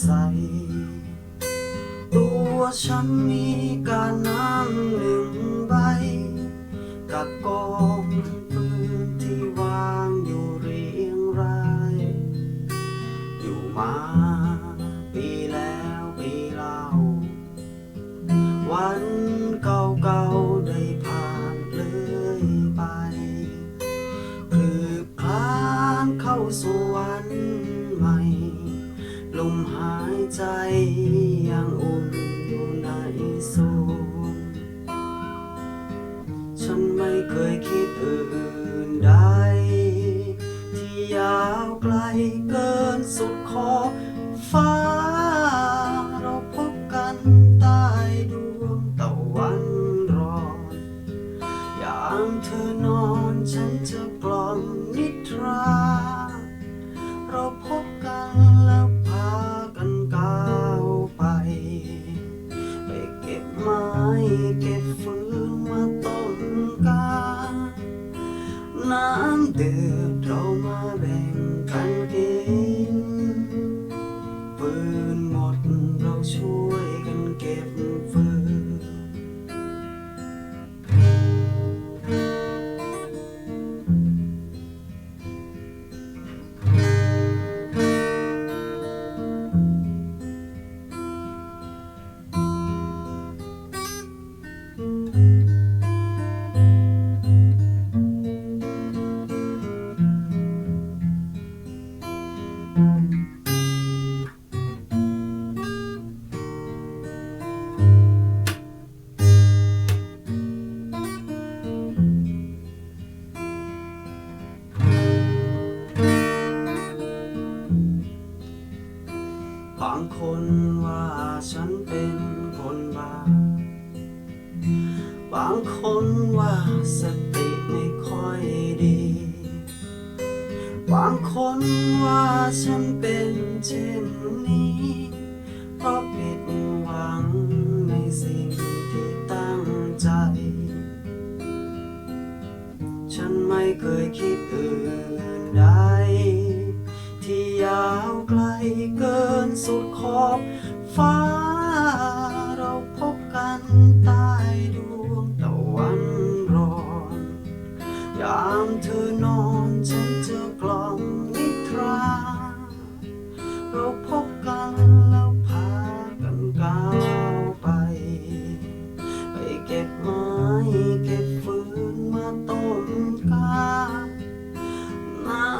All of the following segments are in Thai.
ใสตัวฉันมีการน้ำหนึ่งใบ กับกองฟืนที่วางอยู่เรียงราย อยู่มาปีแล้วปีเล่า วันเก่าๆได้ผ่านเลยไป คืบคลานเข้าสู่วัน มหายใจยังอุ่นอยู่ในโซนฉันไม่เคยคิดอื่นใด ที่ยาวไกลเกินสุดขอบฟ้า เราพบกันใต้ดวงตะวันรอนยามเธอนอนฉันจะกล่อมนิทรา น้ำเางคนว่าสติไม่ค่อยดี บางคนว่าฉันเป็นเช่นนี้ เพราะเป็น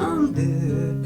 น้